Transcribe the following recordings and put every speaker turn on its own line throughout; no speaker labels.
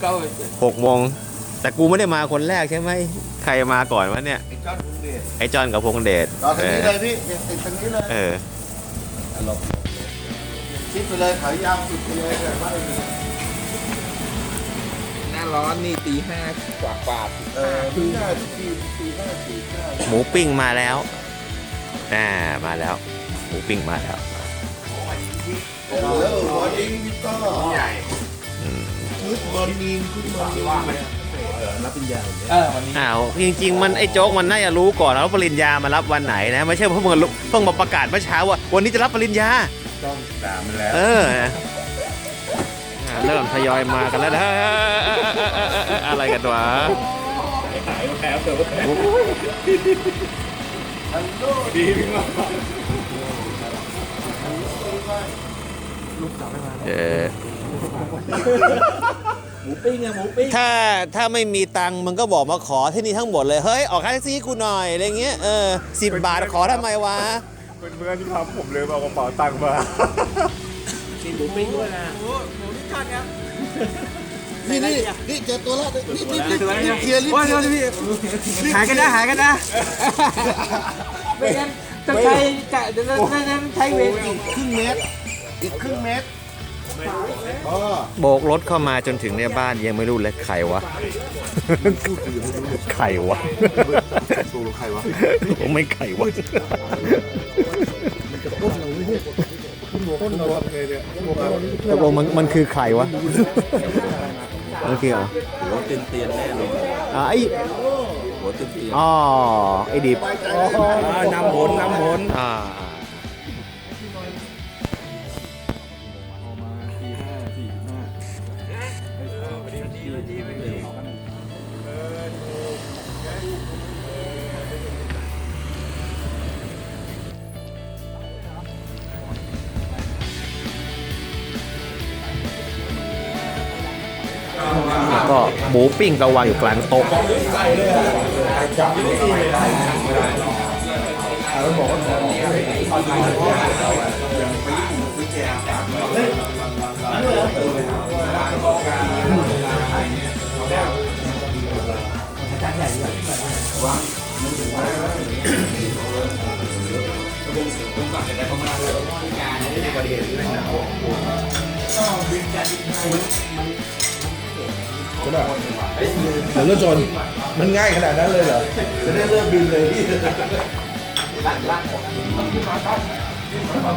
เข้าไป
หกโมงแต่กูไม่ได้มาคนแรกใช่ไหมใครมาก่อนวะเนี่ย
ไอ้จอดลุงเดช
ไอ้จอนกับพงษ์เดช
รอทางนี้เลยพี่เนี่ยติดทางนี้เลย
เออ
ชิดไปเลยขายาวสุดไปเลยแบบว่า
หน้าร้อนนี่ตีห้ากว่ากว่า
เออปีหน้าทุกปีปีหน้าปีหน้า
หมูปิ้งมาแล้วอ่ามาแล้ว หมูปิ้งมาแล้ว
โอ้โหบอดิ้งพี่ต้อ
ใหญ่
อืม
ชุดบอดิ้งชุดบอดิ้งรับเป็นยาว
เออวันนี้
อ้าวจริง ๆ มันไอ้โจ๊กมันน่าจะรู้ก่อนแล้วาปริญญามารับวันไหนนะไม่ใช่เพิ่งมารู้เพิ่งมาประกาศเมื่อเช้าว่าวันนี้จะรับปริญญา
ต้องด่ามันแล้ว
เออนะอ่าเริ่มทยอยมากันแล้วนะอะไรกันวะ
ฮัลโหล
เออ
หมูปิ้งอะหมูปิ้ง
ถ้าถ้าไม่มีตังค์มันก็บอกมาขอที่นี่ทั้งหมดเลย เฮ้ย ออกค่าแท็กซี่ให้กูหน่อยอะไรเงี้ยเออสิบบาทขอทำไมวะ
เพื่อนๆที่ทำผมเลยเอากระเป๋าตังค์มา
มีหมูปิ้งด้วยนะ
นี่นี่นี่เจอตัวแล้วนี่นี่นี่เคลียร์รีบ
โอ้ย
เคลียร์
พี่หายกันนะหายกันนะไม่งั้นต้องใช้จะจะจะจะใช้เวรอีก
ครึ่งเมตร อีกครึ่งเมตรอ๋อ
โบกรถเข้ามาจนถึงในบ้านยังไม่รู้เลยใครวะใครวะ
ตัวใครวะ
ผมไม่ใครวะ
ต้นเราทำไงเนี่ย
ตกลงมันมันคือใครวะมันคือเหรอ
หัวเตียนเตียนแน่เลย
อ่าไอ้
หัวเตียนเตียน
อ๋อไอ้ดิบ
น้ำหนน้ำหน
อ่า หมูปิ้งก็วางอยู่กลางโต๊ะ
เหมือนรถจนมันง่ายขนาดนั้นเลยเหรอ จะได้เริ่มบินเลยพี่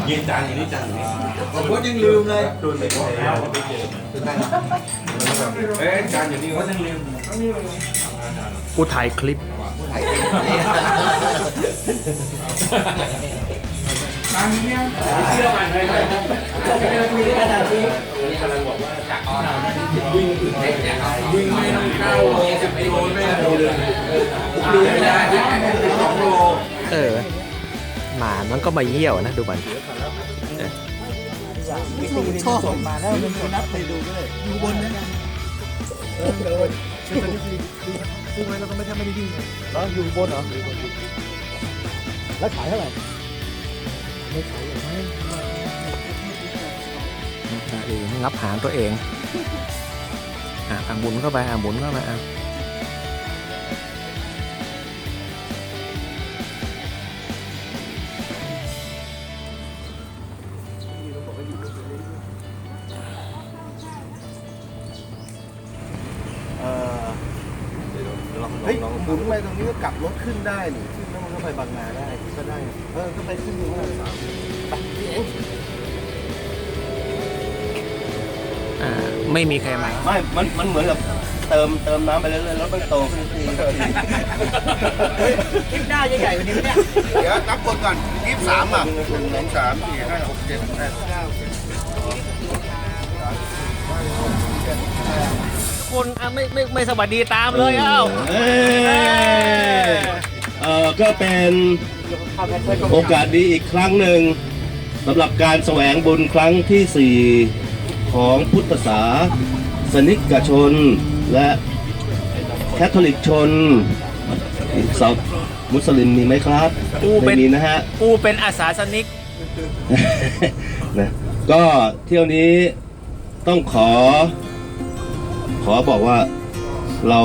ยินจานอย่างนี้จานอย่างนี้ผมก็ยังลืมเลยโดนไปแล้วเอ๊ะจานอย่างนี้ก็ยังลืม
กูถ่ายคลิป
วิ่งไม่ต้องเข้าสิบกิโลไม่ได้เลยลืมไม่ได้สองโล
เออหมามันก็มาเยี่ยวนะดูมัน
ชอบมาแล้วมันนับไปดูก็เลยอยู่บนนะเออเออไหมที่คือไว้เราก็ไม่แทบไม่ได้วิ่งแล้วอยู่บนเหรอแล้วขายเท่าไหร่ไม่ขายหรอ กไหม
งับหางตัวเองอะอะหมุนเข้าไปอะหมุนเข้าไปอะ
เฮ้ยหมุนไปตรงนี้ก็กลับรถขึ้นได้นี่ขึ้นแล้วมันก็ไปบางนาได้ก็ได้ เออก็ไปขึ้นอยู่ข้าสาม ไม่
มีใครมา
ไม่ มัน มันเหมือนกับเติม เติมน้ำไปเรื่อยๆแล้วมันโตขึ้นที
คลิปหน้าใหญ่ๆวันนี้เนี่ย
เดี๋ยวนับกดก่อนยี่สิบสามอะหนึ่งสองสามสี่ห้าหกเจ็ดแปดเก้าสิบ
คนอะไม่ไม่ไม่สวัสดีตามเลยเอ้า
เอ่อก็เป็นโอกาสดีอีกครั้งหนึ่งสำหรับการแสวงบุญครั้งที่4 ของพุทธศาสนิกชน และแคทอลิกชนสาวมุสลิมมีไหมครับ
กูเป็น
ไม่มีนะฮะ
กูเป็นอาสาสนิก
นะ
ก็เที่ยวนี้ต้องขอ ขอบอกว่าเรา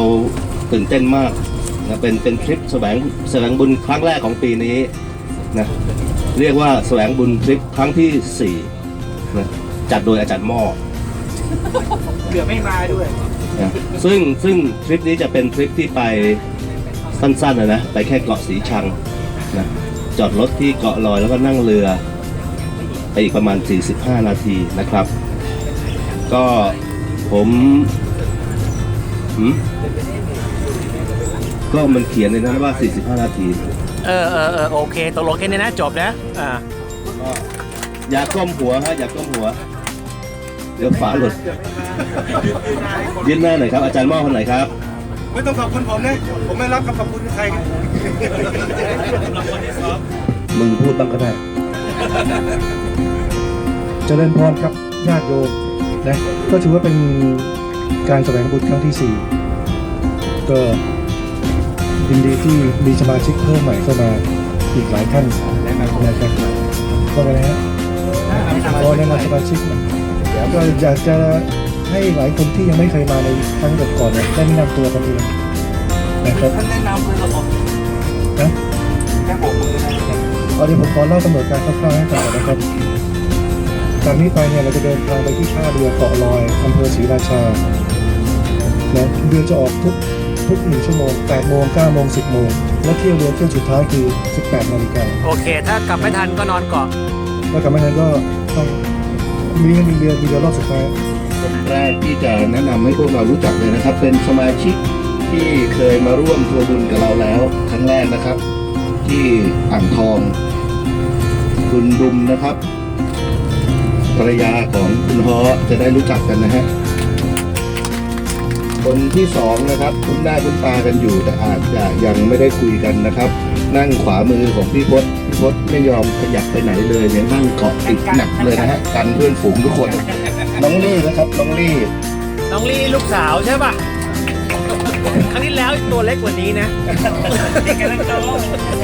ตื่นเต้นมากนะเป็นเป็นทริปแสวงแสวงบุญครั้งแรกของปีนี้นะเรียกว่าแสวงบุญทริปครั้งที่สี่นะ จัดโดยอาจารย์หม้อ
เกือบไม่มาด้วย
นะซึ่งซึ่งทริปนี้จะเป็นทริปที่ไปสั้นๆนะนะไปแค่เกาะสีชังนะจอดรถที่เกาะลอยแล้วก็นั่งเรือ ไปอีกประมาณ 45 นาทีนะครับ ก็ผมหืมก็มันเขียนในนั้นว่า 45 นาที
เออเออเออโอเคตกลงแค่นี้นะจบนะอ่า
อย่าก้มหัวฮะอย่าก้มหัวเดี๋ ยวฝาหลุดยืนหน้าหน่อยครับอาจารย์หม้อคนไหนครับ
ไม่ต้องขอบคุณผมนะผมไม่รับคำขอบคุณใครครับ
มึงพูดบ้างก็ได้
เจริญพรครับญาติโยมนะก็ถือว่าเป็นการแสวงบุญครั้งที่สี่ก็ยินดีที่มีสมาชิกเพิ่มใหม่เข้ามาอีกหลายท่านนะครับก็เลยฮะรอแนะนำสมาชิกห น่อยก็อยากจะให้หลายคนที่ยังไม่เคยมาในครั้งก่อนๆเนี่ยได้แนะนำตัวกันเองนะครับ
ท่านแนะนำเลยเหรอ
นะ
แค่บอกมือนะ
เอาเดี๋ยวผมขอเล่ากำหนดการคร่าวๆให้ฟังก่อนนะครับจากนี้ไปเนี่ยเราจะเดินทางไปที่ท่าเรือเกาะลอยอำเภอศรีราชานะเรือจะออกทุกทุกหนึ่งชั่วโมง8โมง9โมง10โมงและเที่ยวเรือเที่ยวสุดท้ายคือ 18นาฬิกา
โอเค ถ้ากลับไม่ทันก็นอนเกาะ
แล้วกลับมานั้นก็ต้อง มีมีเรือมีเรือรอบสุดท้าย
คนแรกที่จะแนะนำให้พวกเรารู้จักเลยนะครับ เป็นสมาชิกที่เคยมาร่วมทัวร์บุญกับเราแล้วครั้งแรกนะครับ ที่อ่างทอง คุณดุมนะครับภรรยาของคุณฮอจะได้รู้จักกันนะฮะคนที่สองนะครับ คุ้นหน้าคุ้นตากันอยู่แต่อาจจะยังไม่ได้คุยกันนะครับ นั่งขวามือของพี่พศพี่พศไม่ยอมขยับไปไหนเลยเนี่ยนั่งเกาะติดหนักเลยนะฮะกันเพื่อนฝูงทุกคน น้องลี่นะครับน้องลี่
น้องลี่ลูกสาวใช่ป่ะ ครั้งที่แล้วตัวเล็กกว่านี้นะ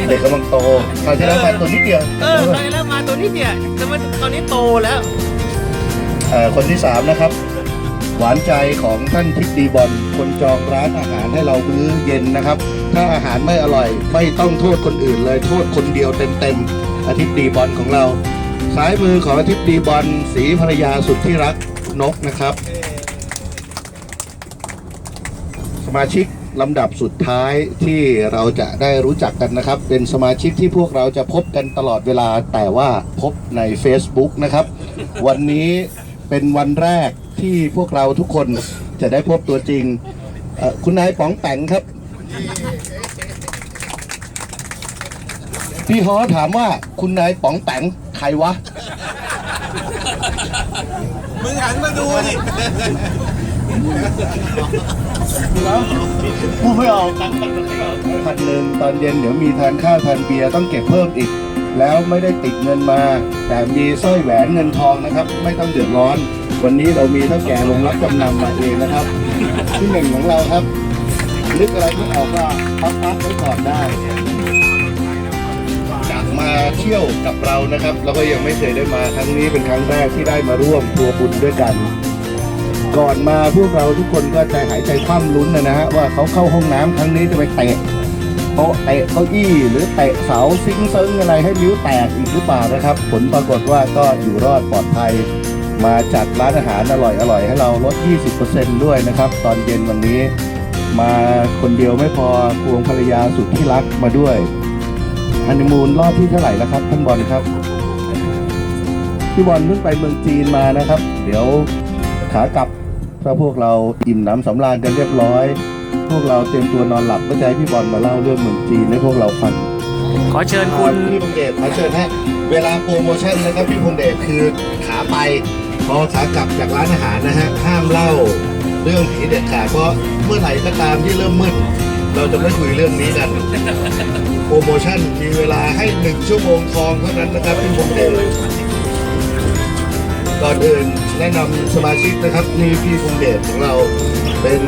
เด็กกำลังโตคราวที่แล้วมาตัวนิดเดียว
เออครั้งที่แล้วมาตัวนี้เนี่ยแต่มันตอนนี้โตแล้ว
เอ่อคนที่สามนะครับ หวานใจของท่านทิพย์ดีบอลคนจองร้านอาหารให้เรามื้อเย็นนะครับ ถ้าอาหารไม่อร่อย ไม่ต้องโทษคนอื่นเลยโทษคนเดียวเต็มๆอาทิตย์ดีบอลของเราซ้ายมือของอาทิตย์ดีบอลสีภรรยาสุดที่รักนกนะครับ สมาชิกลำดับสุดท้ายที่เราจะได้รู้จักกันนะครับ เป็นสมาชิกที่พวกเราจะพบกันตลอดเวลาแต่ว่าพบใน Facebook นะครับ วันนี้เป็นวันแรกที่พวกเราทุกคนจะได้พบตัวจริง คุณนายป๋องแปงครับ พี่ฮอถามว่าคุณนายป๋องแปงใครวะ
มึงหันมาดูดิ
พูดไม่ออกพันหนึ่งตอนเย็นเดี๋ยวมีทานข้าวทานเบียร์ต้องเก็บเพิ่มอีก แล้วไม่ได้ติดเงินมา แต่มีสร้อยแหวนเงินทองนะครับ ไม่ต้องเดือดร้อน วันนี้เรามีเท่าแก่ลงรับจำนำมาเองนะครับ ที่หนึ่งของเราครับ นึกอะไรไม่ออกก็พักพักไว้ก่อนได้อยากมาเที่ยวกับเรานะครับ แล้วก็ยังไม่เคยได้มาครั้งนี้เป็นครั้งแรกที่ได้มาร่วมทัวร์บุญด้วยกัน ก่อนมาพวกเราทุกคนก็ใจหายใจคว่ำลุ้นนะนะฮะว่าเขาเข้าห้องน้ำครั้งนี้จะไปเตะโต๊ะเตะเก้าอี้หรือเตะเสาซิงเซิงอะไรให้นิ้วแตกอีกหรือเปล่านะครับ ผลปรากฏว่าก็อยู่รอดปลอดภัย มาจัดร้านอาหารอร่อยอร่อยๆให้เราลด 20%ด้วยนะครับ ตอนเย็นวันนี้ มาคนเดียวไม่พอควงภรรยาสุดที่รักมาด้วยฮันนีมูนรอบที่เท่าไหร่แล้วครับท่านบอลครับพี่บอลเพิ่งไปเมืองจีนมานะครับ เดี๋ยวขากลับถ้าพวกเราอิ่มหน้ำสำราญกันเรียบร้อย พวกเราเตรียมตัวนอนหลับก็จะให้พี่บอลมาเล่าเรื่องเมืองจีนให้พวกเราฟัง
ขอเชิญคุณ
พี่พงเดชขอเชิญฮะเวลาโปรโมชั่นนะครับพี่พงเดชคือขาไปพอขากลับจากร้านอาหารนะฮะห้ามเล่าเรื่องผีเด็ดขาดเพราะ เมื่อไหร่ก็ตามที่เริ่มมืดเราจะไม่คุยเรื่องนี้กันโปรโมชั่นมีเวลาให้หนึ่งชั่วโมงทองเท่านั้นนะครับพี่พงเดชก่อนอื่นแนะนำสมาชิกนะครับนี่พี่พงเดชของเราเป็น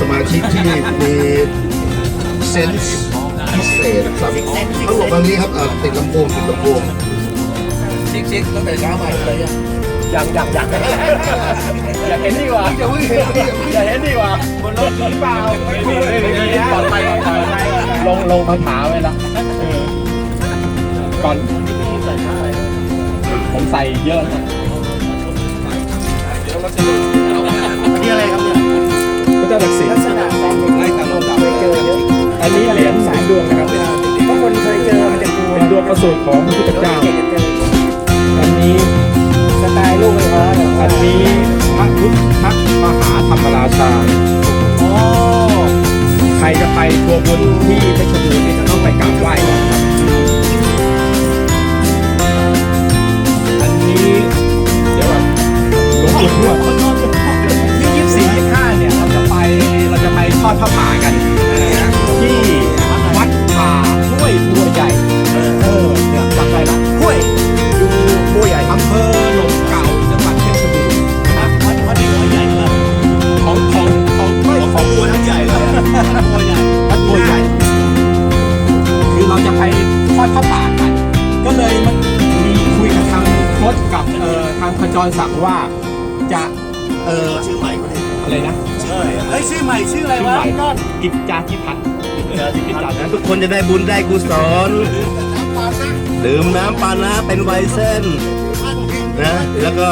สมาชิกที่มีเซนส์พิเศษครับเขาบอกบางทีครับติดลำโพงติดลำโพง
ชิคๆตั้งแต่เช้ามาเลยอะ
ยังยังยังอยากเห็นดีกว่าอยากเห็นดีกว่าบนรถหรือเปล่าไม่มีไม่มีปลอดภัยปลอดภัยลงลงคาถาไว้ละก่อนผมใส่เยอะนะนี่อะไรครับเนี่ย
พระเจ้าตักสิน
ลักษณะการเป็น
ไล่ตามลำดับ
เคยเจอเยอะ
อันนี้เหรียญสามดวงนะครับ
เพราะคนเคยเจอมันจะกลัว
เป็นดวงประสูติของพระพุทธเจ้า
อั
นนี้
สไตล์ลูกไฟฟ้าเนี่ย
อันนี้พระพุทธมหาธรรมราชา
โอ้
ใครจะไปทัวร์บุญที่เพชรบูรณ์นี่จะต้องไปกราบไหว้ก่อนครับอันนี้เดี๋ยวก่อนหลวงปู่ทวด
ที่ยี่สี่ยี่ห้าเนี่ยเราจะไปเราจะไปทอดผ้าป่ากัน เลยมันมีคุยกับทางรถกับเอ่อทางขจรศักดิ์ว่าจะเออชื่อใหม่อะไรนะเฮ้ยชื่อใหม่ชื่ออะไรวะพี่ก้อนกิจจาธิพัฒน์กิจจาธิพัฒน์นะ
ทุกคนจะได้บุญได้กุศลดื่มน้ำปานะเป็นไวน์เส้นนะแล้วก็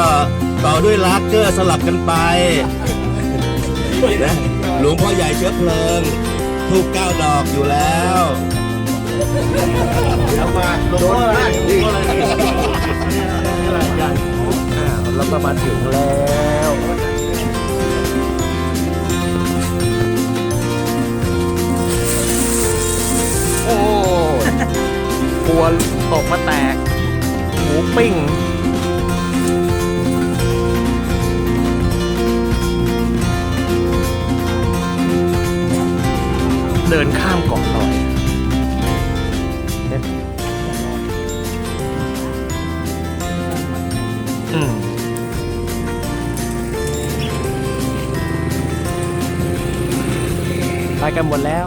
ต่อด้วยลากเกอร์สลับกันไปนะหลวงพ่อใหญ่เชื้อเพลิงทูกเก้าดอกอยู่แล้ว
แล้วมาโดนมากดีเราก็มาถึงแล้วโอ้กลัวตกมาแตกหมูปิ้งเดินข้ามเกาะลอย กันหมดแล้ว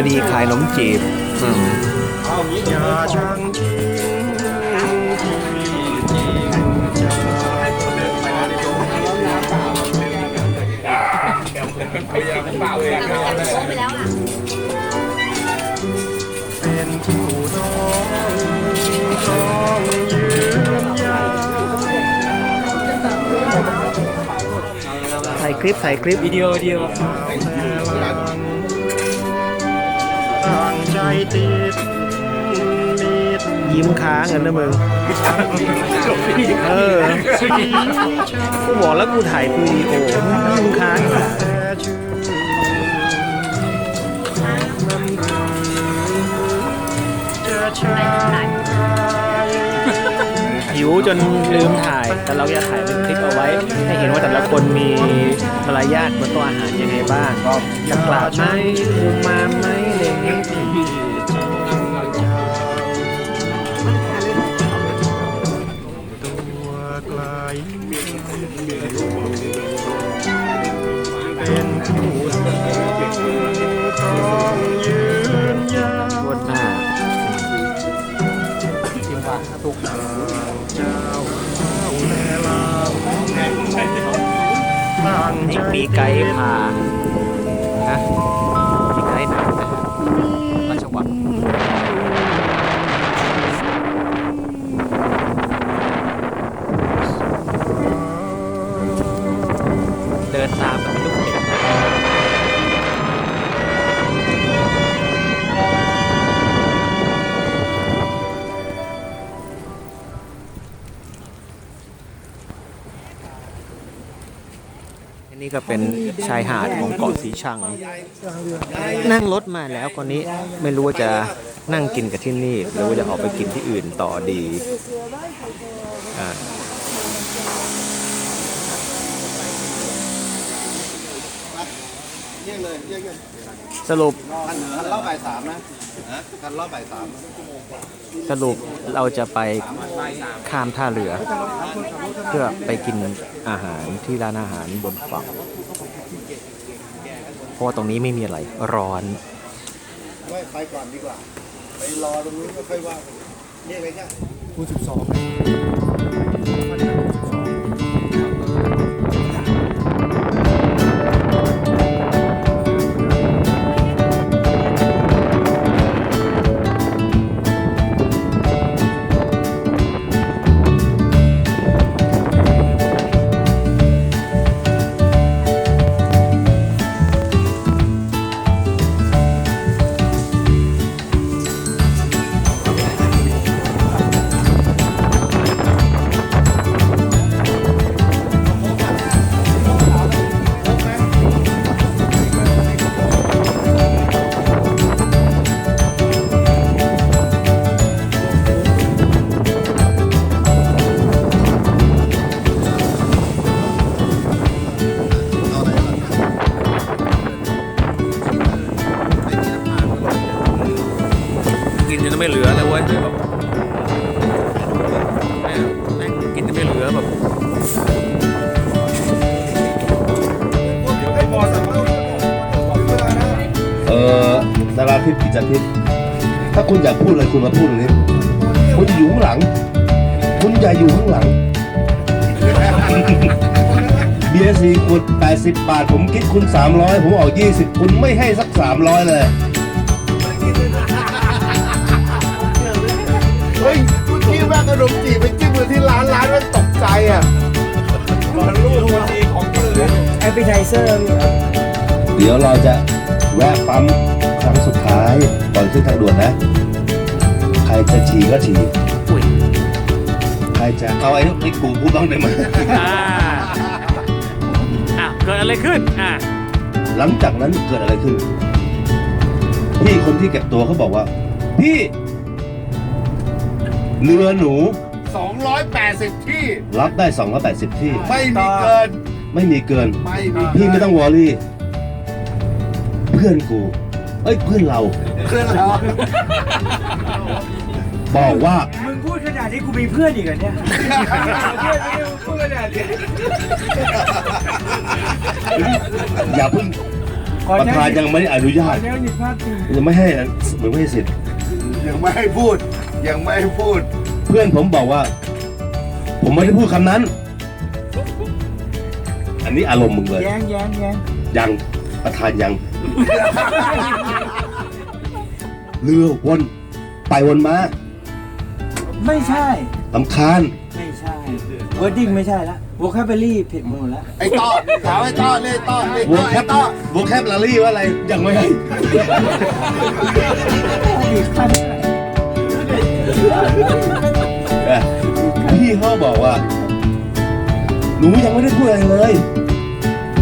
ท่านอธิบดีขายขนมจีบถ่ายคลิปถ่ายคลิปวิดีโอวิดีโอ ยิ้มค้างกันนะมึงเออกูบอกแล้วกูถ่ายวิดีโอยิ้มค้าง
หิวจนลืมถ่าย แต่เราอยากถ่ายเป็นคลิปเอาไว้ ให้เห็นว่าแต่ละคนมีม ยาทบนโต๊ะอาหารยังไงบ้างจะกราบไหมมุมาไหมอะไรอย่างงี้อง นี่มีไกด์พาฮะมีไกด์นำนะฮะราชวังเดินตาม นนี้ก็เป็นชายหาดของเกาะสีชัง นั่งรถมาแล้วคนนี้ไม่รู้ว่าจะนั่งกินกับที่นี่ หรือว่าจะออกไปกินที่อื่นต่อดีอ่า สรุป
คันรอบบ่ายสามนะคันรอบบ่ายสาม
สรุปเราจะไปข้ามท่าเรือ เพื่อไปกินอาหารที่ร้านอาหารบนฝั่งเพราะว่าตรงนี้ไม่มีอะไรร้อน
ไม่ไปก่อนดีกว่า ไปรอตรงนู้นก็ค่อยว่ากันนี่อะไรเนี่ย
คูณสิบสองา
งหลัง คุณอย่าอยู่ข้างหลังเบียร์สี่ขวด80 บาท ผมคิดคุณ 300 ผมออก 20 คุณไม่ให้สัก 300 เลย
เฮ้ยเมื่อกี้แม่ขนมจีบไปจิ้มมือที่ร้านร้านมันตกใจอะมันลูกมันดีของกินเลย
แอปเปิลไทเซอร์มีเหรอ
เดี๋ยวเราจะแวะปั๊มครั้งสุดท้ายก่อนขึ้นทางด่วนนะ ใครจะฉี่ก็ฉี่
อุ้ย
ใครจะเอาไอ้ไอ้กูพูดบ้างได้ไหม
อ่าอะเกิดอะไรขึ้นอะ
หลังจากนั้นเกิดอะไรขึ้น พี่คนที่เก็บตัวเขาบอกว่า พี่เรือหนู
280 ที่
รับได้ 280 ที่
ไม่มีเกิน
ไม่มีเกิน
ไม่มี
พี่ไม่ต้องวอรี่ เพื่อนกู เอ้ยเพื่อนเรา
เกินแล้ว
บอกว่า
มึงพูดขนาดนี้กูมีเพื่อนอีกเหรอเนี่ย
พูดขนาดนี้
อย่าเพิ่ง
ขอ
ประ
แนะ
ธานยังไม่ได้อนุญาต
แล้วหยุดภาพจริง
ยังไม่ให้ยังไม่ให้สิทธิ์
ยังไม่ให้พูด ยังไม่ให้พูด
เพื่อนผมบอกว่า ผมไม่ได้พูดคำนั้น อันนี้อารมณ์มึงเลย
แย้งแย้งแย้ง
ยังประธานยัง เรือวนไปวนมา
ไม่ใช่
ลำคาญ
ไม่ใช่วอร์ดิ้งไม่ใช่ละวอคาเบอรี่ผิดหมดแล้ว
ไอ้ต้อถามไอ้ต้อนี่ต้อนี่
ว
ต้
ง
อ
แค
ไอ้
ป
ต้อ
วงแคปลารี่ว่าอะไรยังไม่ให้
ผิดขั้น
เออพี่เขาบอกว่าหนูยังไม่ได้พูดอะไรเลย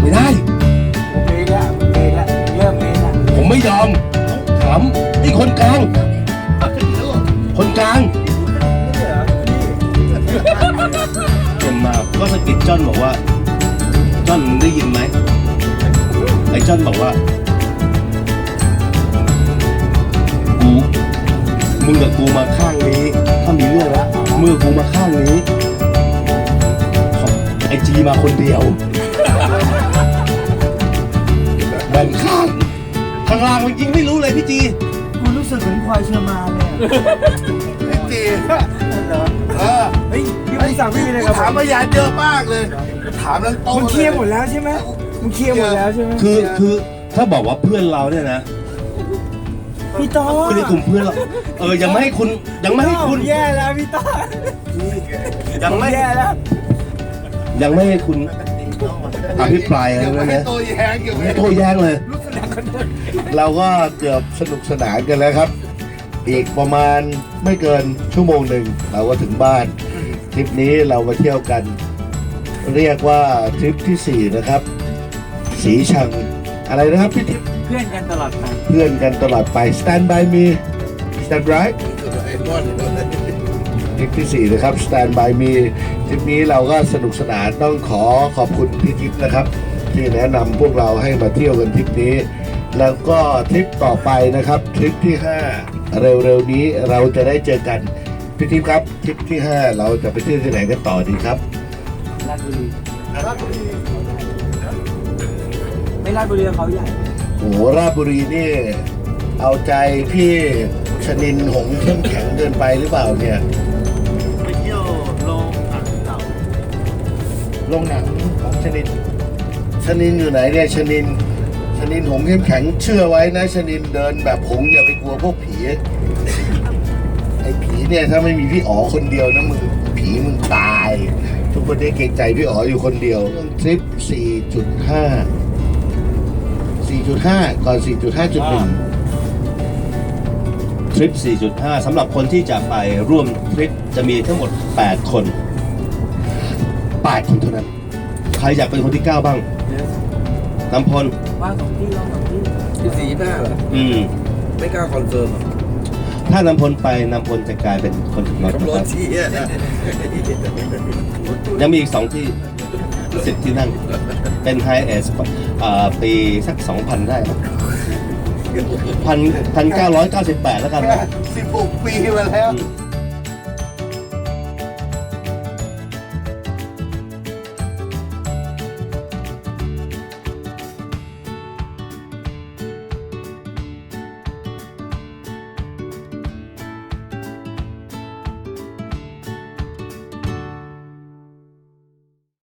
ไม่ได้
ผมเมย์ละผมเมย์ละเริ่มเมย์ละ
ผมไม่ยอมามไอ้คนกลางคนกลาง ก็สะกิดจอนบอกว่าจอนมึงได้ยินไหมไอ้จอนบอกว่ากูมึงกับกูมาข้างนี้ถ้ามีเรื่องละมือกูมาข้างนี้ไอจีมาคนเดียวแบ่งข้างข้างล่างมันยิงไม่รู้เลยพี่จี
กูรู้สึกเหมือนควายเชอร์มานเลยอะ
จีเออ
เฮ้ยพี่มึงสั่งพี่มีอะไรกับ
ถามพยานเยอะมากเลย ถามทั้งโต๊ะ
มึงเคลียร์หมดแล้วใช่ไหมมึงเคลียร์หมดแล้วใช่ไหม
คือคือถ้าบอกว่าเพื่อนเราเนี่ยนะ
พี่ต้อ
ไม่ได้กลุ่มเพื่อนเราเออยังไม่ให้คุณยังไม่ให้คุณ
แย่แล้วพี่ต้อ
ยังไม่
แย่แล้ว
ยังไม่ให้คุณอภิปรายอะไรเลยนะ
ตัวแย้งอยู่
ไม่โต้แย้งเลย
เราก็เกือบสนุกสนานกันแล้วครับ อีกประมาณไม่เกินชั่วโมงหนึ่งเราก็ถึงบ้าน ทริปนี้เรามาเที่ยวกัน เรียกว่าทริปที่ 4 นะครับ สีชังอะไรนะครับพี่ทิพย์
เพื่อนกันตลอดไป
เพื่อนกันตลอดไป stand by me stand right
ไอ้บอล
ทริปที่ 4 นะครับ Stand by me ทริปนี้เราก็สนุกสนานต้องขอขอบคุณพี่ทิพย์นะครับ ที่แนะนำพวกเราให้มาเที่ยวกันทริปนี้ แล้วก็ทริปต่อไปนะครับทริปที่ 5 เร็วๆนี้เราจะได้เจอกัน พี่ทิพย์ครับทริปที่5เราจะไปเที่ยวที่ไหนกันต่อดีครับ
ราชบุรีไม่ราชบุรีเขาใหญ่
โหราชบุรีนี่ เอาใจพี่ชนินหงเข้มแข็งเกินไปหรือเปล่าเนี่ย
ไปเที่ยวโรงหนังเก่า
โรงหนังของชนินชนินอยู่ไหนเนี่ยชนินชนินหงเข้มแข็งเชื่อไว้นะชนินเดินแบบหงอย่าไปกลัวพวกผีไอ้ผี เนี่ยถ้าไม่มีพี่อ๋อคนเดียวนะมึงผีมึงตาย ทุกคนได้เกรงใจพี่อ๋ออยู่คนเดียวทริป 4.5 4.5 ก่อน 4.5.1
ทริป 4.5 สำหรับคนที่จะไปร่วมทริปจะมีทั้งหมด 8 คน 8 คนเท่านั้น ใครอยากเป็นคนที่ 9 บ้างน้ำพล
ว่างสองที่ว่างสองที่
ที่สี่ห้าเหรอ
อืม
ไม่กล้าคอนเฟิร์ม
ถ้านำพลไปนำพลจะกลายเป็นคนขับรถ
ขับ
นะครับยังมีอีกสองที่สิบที่นั่ง เป็นไฮเอสปีสักสองพันได้พันพันเก้าร้อยเก้าสิบแปดแล้วกันนะ
16ปีมาแล้ว